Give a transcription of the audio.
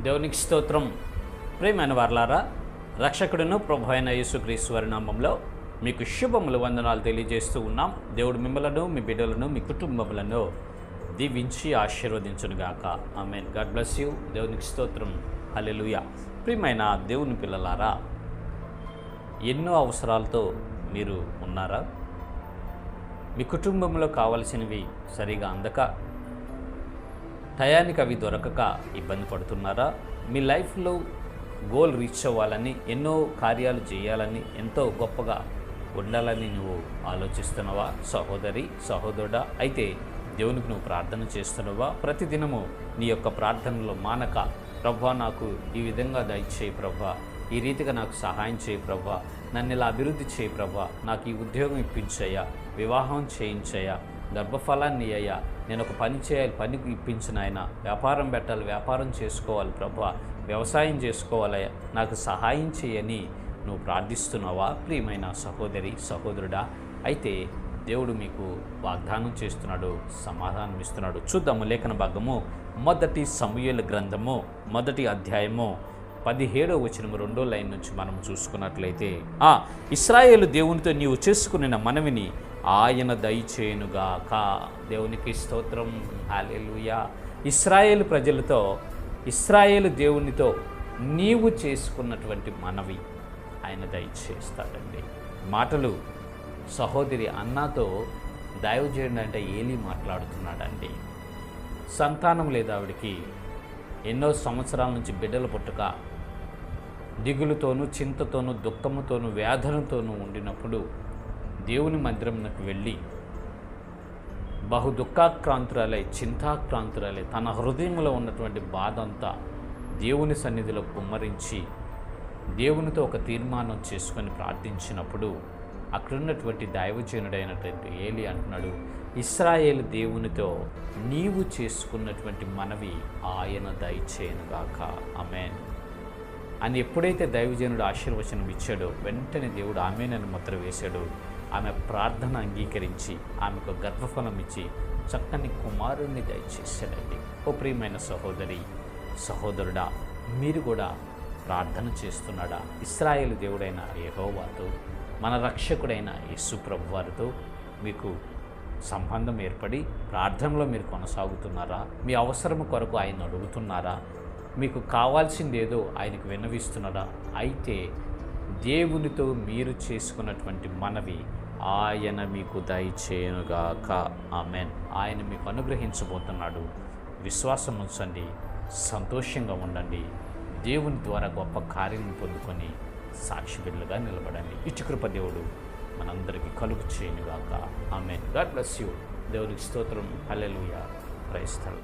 దేవునికి స్తోత్రం. ప్రేమైన వార్లారా రక్షకుడును ప్రభు అయిన యేసుక్రీస్తు వారి నామంలో మీకు శుభములు వందనాలు తెలియజేస్తూ ఉన్నాం. దేవుడు మిమ్మలను మీ బిడ్డలను మీ కుటుంబములను దీవించి ఆశీర్వదించునుగాక. ఆమెన్. God bless you. దేవునికి స్తోత్రం. హల్లెలూయా. ప్రియమైన దేవుని పిల్లలారా ఎన్నో అవసరాలతో మీరు ఉన్నారా? మీ కుటుంబంలో కావలసినవి సరిగా అందక టయానికి అవి దొరకక ఇబ్బంది పడుతున్నారా? మీ లైఫ్లో గోల్ రీచ్ అవ్వాలని ఎన్నో కార్యాలు చేయాలని ఎంతో గొప్పగా ఉండాలని నువ్వు ఆలోచిస్తున్నావా? సహోదరి సహోదరుడా అయితే దేవునికి నువ్వు ప్రార్థన చేస్తున్నావా? ప్రతిదినము నీ యొక్క ప్రార్థనలో మానక ప్రభా నాకు ఈ విధంగా దయచేయి ప్రభా ఈ రీతిగా నాకు సహాయం చేయి ప్రభా నన్ను ఇలా అభివృద్ధి చేయి ప్రభా నాకు ఈ ఉద్యోగం ఇప్పించయ్యా. వివాహం చేయించయ్యా. గర్భఫలాన్ని అయ్యా. నేను ఒక పని చేయాలి. పనికి ఇప్పించిన ఆయన వ్యాపారం పెట్టాలి. వ్యాపారం చేసుకోవాలి ప్రభా. వ్యవసాయం చేసుకోవాలయ్యా. నాకు సహాయం చేయని నువ్వు ప్రార్థిస్తున్నావా? ప్రియమైన సహోదరి సహోదరుడా. అయితే దేవుడు మీకు వాగ్దానం చేస్తున్నాడు సమాధానం ఇస్తున్నాడు. చూద్దాము లేఖన భాగము మొదటి సమూహల గ్రంథము మొదటి అధ్యాయము పదిహేడో వచనం రెండో లైన్ నుంచి మనం చూసుకున్నట్లయితే ఆ ఇస్రాయేలు దేవునితో నీవు చేసుకున్న మనవిని ఆయన దయచేయునుగాక. దేవునికి స్తోత్రం. హాలెలుయా ఇస్రాయేల్ ప్రజలతో ఇస్రాయేలు దేవునితో నీవు చేసుకున్నటువంటి మనవి ఆయన దయచేస్తాడండి. మాటలు సహోదరి అన్నతో దైవజేయుడు అంటే ఏలి మాట్లాడుతున్నాడండి. సంతానం లేదు ఆవిడికి ఎన్నో సంవత్సరాల నుంచి బిడ్డలు పుట్టక దిగులుతోనూ చింతతోనూ దుఃఖముతోనూ వేదనతోనూ ఉండినప్పుడు దేవుని మందిరంకు వెళ్ళి బహు దుఃఖాక్రాంతురాలై చింతాక్రాంతురాలై తన హృదయంలో ఉన్నటువంటి బాధ అంతా దేవుని సన్నిధిలో కుమ్మరించి దేవునితో ఒక తీర్మానం చేసుకొని ప్రార్థించినప్పుడు అక్కడున్నటువంటి దైవజనుడైనటువంటి ఏలి అంటున్నాడు ఇస్రాయేల్ దేవునితో నీవు చేసుకున్నటువంటి మనవి ఆయన దయచేయనుగాక. అమెన్ అని ఎప్పుడైతే దైవజనుడు ఆశీర్వచనం ఇచ్చాడో వెంటనే దేవుడు ఆమెనని ముద్ర వేశాడు. ఆమె ప్రార్థన అంగీకరించి ఆమెకు గర్భఫలం ఇచ్చి చక్కని కుమారుణ్ణి దయచేశాడండి. ఓ ప్రియమైన సహోదరి సహోదరుడా మీరు కూడా ప్రార్థన చేస్తున్నాడా? ఇస్రాయేల్ దేవుడైన యహోవాతో మన రక్షకుడైన యేసుప్రభు వారితో మీకు సంబంధం ఏర్పడి ప్రార్థనలో మీరు కొనసాగుతున్నారా? మీ అవసరం కొరకు ఆయన అడుగుతున్నారా? మీకు కావాల్సింది ఏదో ఆయనకు విన్నవిస్తున్నారా అయితే దేవునితో మీరు చేసుకున్నటువంటి మనవి ఆయన మీకు దయచేయనుగాక. ఆమెన్. ఆయన మీకు అనుగ్రహించబోతున్నాడు. విశ్వాసం ఉంచండి. సంతోషంగా ఉండండి. దేవుని ద్వారా గొప్ప కార్యం పొందుకొని సాక్షి బిడ్డలుగా నిలబడండి. ఇటు కృప దేవుడు మనందరికీ కలుగు చేయనుగాక. ఆమెన్. God bless you. దేవునికి స్తోత్రం. హలెలుయ క్రైస్తలు